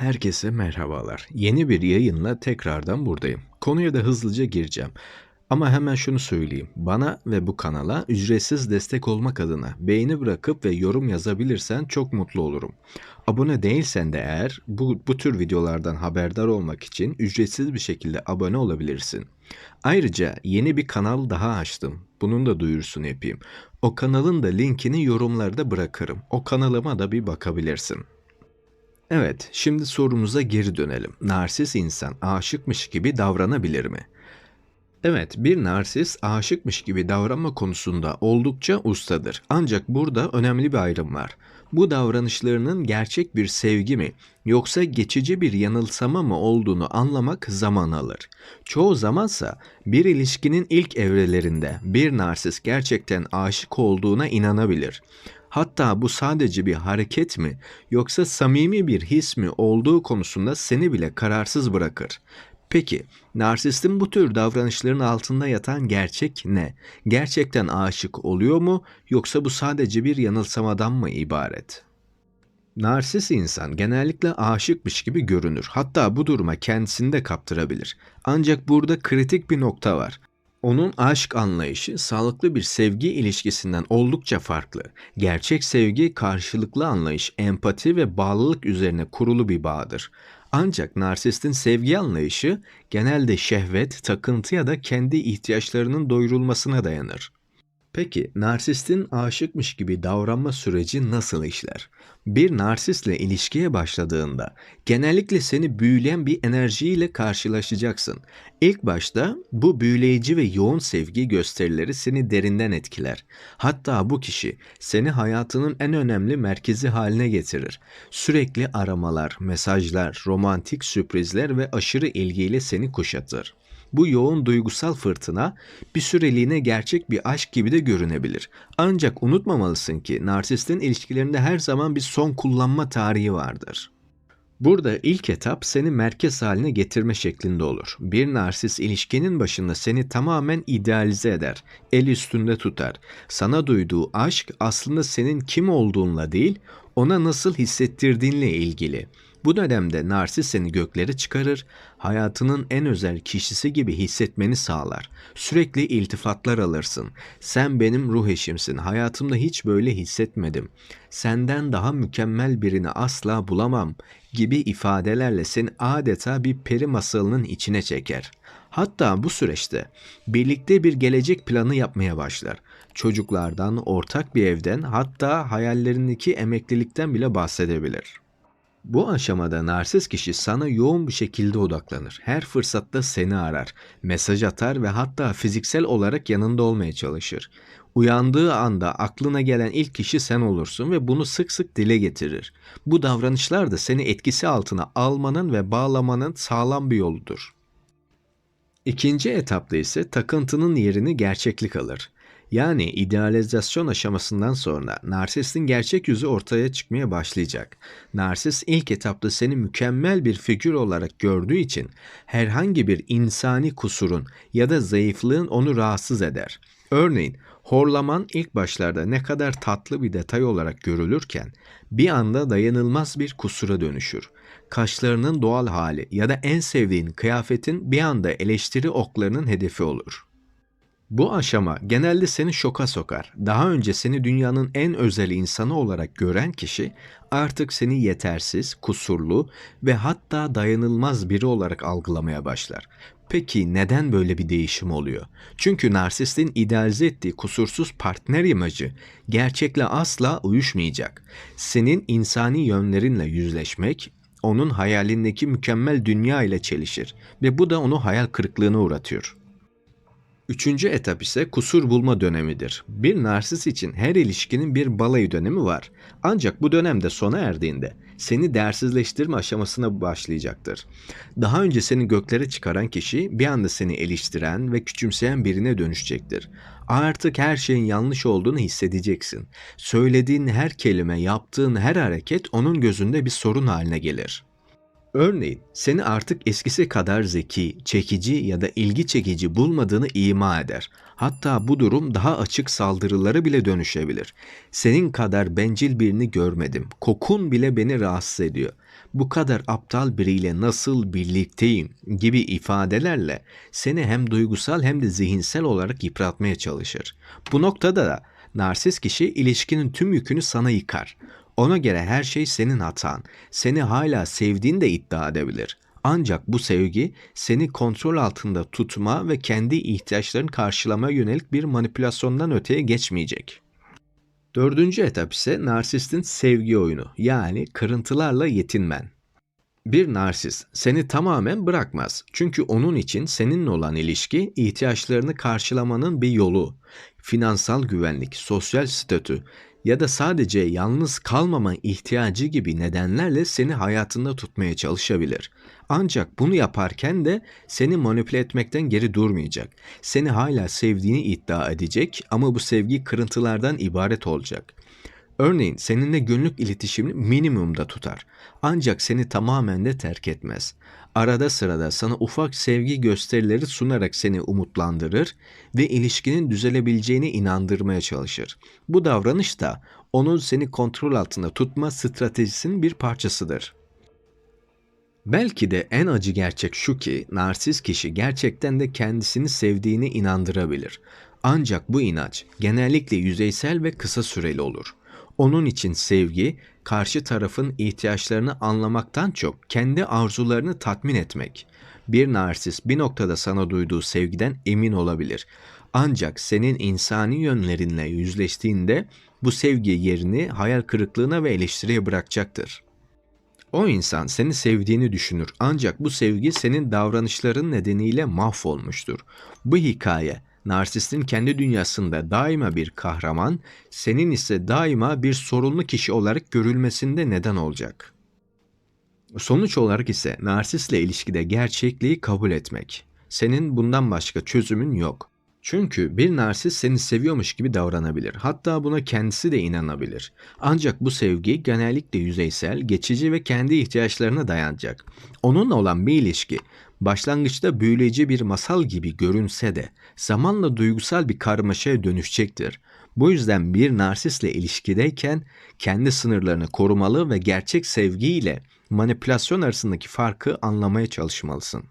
Herkese merhabalar. Yeni bir yayınla tekrardan buradayım. Konuya da hızlıca gireceğim. Ama hemen şunu söyleyeyim. Bana ve bu kanala ücretsiz destek olmak adına beğeni bırakıp ve yorum yazabilirsen çok mutlu olurum. Abone değilsen de eğer bu, bu tür videolardan haberdar olmak için ücretsiz bir şekilde abone olabilirsin. Ayrıca yeni bir kanal daha açtım. Bunun da duyurusunu yapayım. O kanalın da linkini yorumlarda bırakırım. O kanalıma da bir bakabilirsin. Evet, şimdi sorumuza geri dönelim. Narsis insan aşıkmış gibi davranabilir mi? Evet, bir narsist aşıkmış gibi davranma konusunda oldukça ustadır. Ancak burada önemli bir ayrım var. Bu davranışlarının gerçek bir sevgi mi yoksa geçici bir yanılsama mı olduğunu anlamak zaman alır. Çoğu zamansa bir ilişkinin ilk evrelerinde bir narsist gerçekten aşık olduğuna inanabilir. Hatta bu sadece bir hareket mi yoksa samimi bir his mi olduğu konusunda seni bile kararsız bırakır. Peki, narsistin bu tür davranışların altında yatan gerçek ne? Gerçekten aşık oluyor mu yoksa bu sadece bir yanılsamadan mı ibaret? Narsis insan genellikle aşıkmış gibi görünür. Hatta bu duruma kendisini de kaptırabilir. Ancak burada kritik bir nokta var. Onun aşk anlayışı sağlıklı bir sevgi ilişkisinden oldukça farklı. Gerçek sevgi karşılıklı anlayış, empati ve bağlılık üzerine kurulu bir bağdır. Ancak narsistin sevgi anlayışı genelde şehvet, takıntı ya da kendi ihtiyaçlarının doyurulmasına dayanır. Peki narsistin aşıkmış gibi davranma süreci nasıl işler? Bir narsistle ilişkiye başladığında genellikle seni büyüleyen bir enerjiyle karşılaşacaksın. İlk başta bu büyüleyici ve yoğun sevgi gösterileri seni derinden etkiler. Hatta bu kişi seni hayatının en önemli merkezi haline getirir. Sürekli aramalar, mesajlar, romantik sürprizler ve aşırı ilgiyle seni kuşatır. Bu yoğun duygusal fırtına bir süreliğine gerçek bir aşk gibi de görünebilir. Ancak unutmamalısın ki narsistin ilişkilerinde her zaman bir son kullanma tarihi vardır. Burada ilk etap seni merkez haline getirme şeklinde olur. Bir narsist ilişkinin başında seni tamamen idealize eder, el üstünde tutar. Sana duyduğu aşk aslında senin kim olduğunla değil, ona nasıl hissettirdiğinle ilgili. Bu dönemde narsis seni göklere çıkarır, hayatının en özel kişisi gibi hissetmeni sağlar. Sürekli iltifatlar alırsın. Sen benim ruh eşimsin, hayatımda hiç böyle hissetmedim. Senden daha mükemmel birini asla bulamam gibi ifadelerle seni adeta bir peri masalının içine çeker. Hatta bu süreçte birlikte bir gelecek planı yapmaya başlar. Çocuklardan, ortak bir evden hatta hayallerindeki emeklilikten bile bahsedebilir. Bu aşamada narsist kişi sana yoğun bir şekilde odaklanır. Her fırsatta seni arar, mesaj atar ve hatta fiziksel olarak yanında olmaya çalışır. Uyandığı anda aklına gelen ilk kişi sen olursun ve bunu sık sık dile getirir. Bu davranışlar da seni etkisi altına almanın ve bağlamanın sağlam bir yoludur. İkinci etapta ise takıntının yerini gerçeklik alır. Yani idealizasyon aşamasından sonra narsistin gerçek yüzü ortaya çıkmaya başlayacak. Narsist ilk etapta seni mükemmel bir figür olarak gördüğü için herhangi bir insani kusurun ya da zayıflığın onu rahatsız eder. Örneğin horlaman ilk başlarda ne kadar tatlı bir detay olarak görülürken bir anda dayanılmaz bir kusura dönüşür. Kaşlarının doğal hali ya da en sevdiğin kıyafetin bir anda eleştiri oklarının hedefi olur. Bu aşama genelde seni şoka sokar. Daha önce seni dünyanın en özel insanı olarak gören kişi artık seni yetersiz, kusurlu ve hatta dayanılmaz biri olarak algılamaya başlar. Peki neden böyle bir değişim oluyor? Çünkü narsistin idealize ettiği kusursuz partner imajı gerçekle asla uyuşmayacak. Senin insani yönlerinle yüzleşmek onun hayalindeki mükemmel dünya ile çelişir ve bu da onu hayal kırıklığına uğratıyor. Üçüncü etap ise kusur bulma dönemidir. Bir narsist için her ilişkinin bir balayı dönemi var. Ancak bu dönemde sona erdiğinde seni değersizleştirme aşamasına başlayacaktır. Daha önce seni göklere çıkaran kişi bir anda seni eleştiren ve küçümseyen birine dönüşecektir. Artık her şeyin yanlış olduğunu hissedeceksin. Söylediğin her kelime, yaptığın her hareket onun gözünde bir sorun haline gelir. Örneğin seni artık eskisi kadar zeki, çekici ya da ilgi çekici bulmadığını ima eder. Hatta bu durum daha açık saldırılara bile dönüşebilir. Senin kadar bencil birini görmedim. Kokun bile beni rahatsız ediyor. Bu kadar aptal biriyle nasıl birlikteyim gibi ifadelerle seni hem duygusal hem de zihinsel olarak yıpratmaya çalışır. Bu noktada da narsist kişi ilişkinin tüm yükünü sana yıkar. Ona göre her şey senin hatan. Seni hala sevdiğini de iddia edebilir. Ancak bu sevgi seni kontrol altında tutma ve kendi ihtiyaçlarını karşılamaya yönelik bir manipülasyondan öteye geçmeyecek. Dördüncü etap ise narsistin sevgi oyunu yani kırıntılarla yetinmen. Bir narsist seni tamamen bırakmaz. Çünkü onun için seninle olan ilişki ihtiyaçlarını karşılamanın bir yolu. Finansal güvenlik, sosyal statü ya da sadece yalnız kalmama ihtiyacı gibi nedenlerle seni hayatında tutmaya çalışabilir. Ancak bunu yaparken de seni manipüle etmekten geri durmayacak. Seni hala sevdiğini iddia edecek ama bu sevgi kırıntılardan ibaret olacak. Örneğin seninle günlük iletişimini minimumda tutar. Ancak seni tamamen de terk etmez. Arada sırada sana ufak sevgi gösterileri sunarak seni umutlandırır ve ilişkinin düzelebileceğine inandırmaya çalışır. Bu davranış da onun seni kontrol altında tutma stratejisinin bir parçasıdır. Belki de en acı gerçek şu ki narsist kişi gerçekten de kendisini sevdiğini inandırabilir. Ancak bu inanç genellikle yüzeysel ve kısa süreli olur. Onun için sevgi, karşı tarafın ihtiyaçlarını anlamaktan çok kendi arzularını tatmin etmek. Bir narsist bir noktada sana duyduğu sevgiden emin olabilir. Ancak senin insani yönlerinle yüzleştiğinde bu sevgi yerini hayal kırıklığına ve eleştiriye bırakacaktır. O insan seni sevdiğini düşünür ancak bu sevgi senin davranışların nedeniyle mahvolmuştur. Bu hikaye narsistin kendi dünyasında daima bir kahraman, senin ise daima bir sorunlu kişi olarak görülmesinde neden olacak. Sonuç olarak ise narsistle ilişkide gerçekliği kabul etmek. Senin bundan başka çözümün yok. Çünkü bir narsist seni seviyormuş gibi davranabilir. Hatta buna kendisi de inanabilir. Ancak bu sevgi genellikle yüzeysel, geçici ve kendi ihtiyaçlarına dayanacak. Onunla olan bir ilişki başlangıçta büyüleyici bir masal gibi görünse de zamanla duygusal bir karmaşaya dönüşecektir. Bu yüzden bir narsistle ilişkideyken kendi sınırlarını korumalı ve gerçek sevgiyle manipülasyon arasındaki farkı anlamaya çalışmalısın.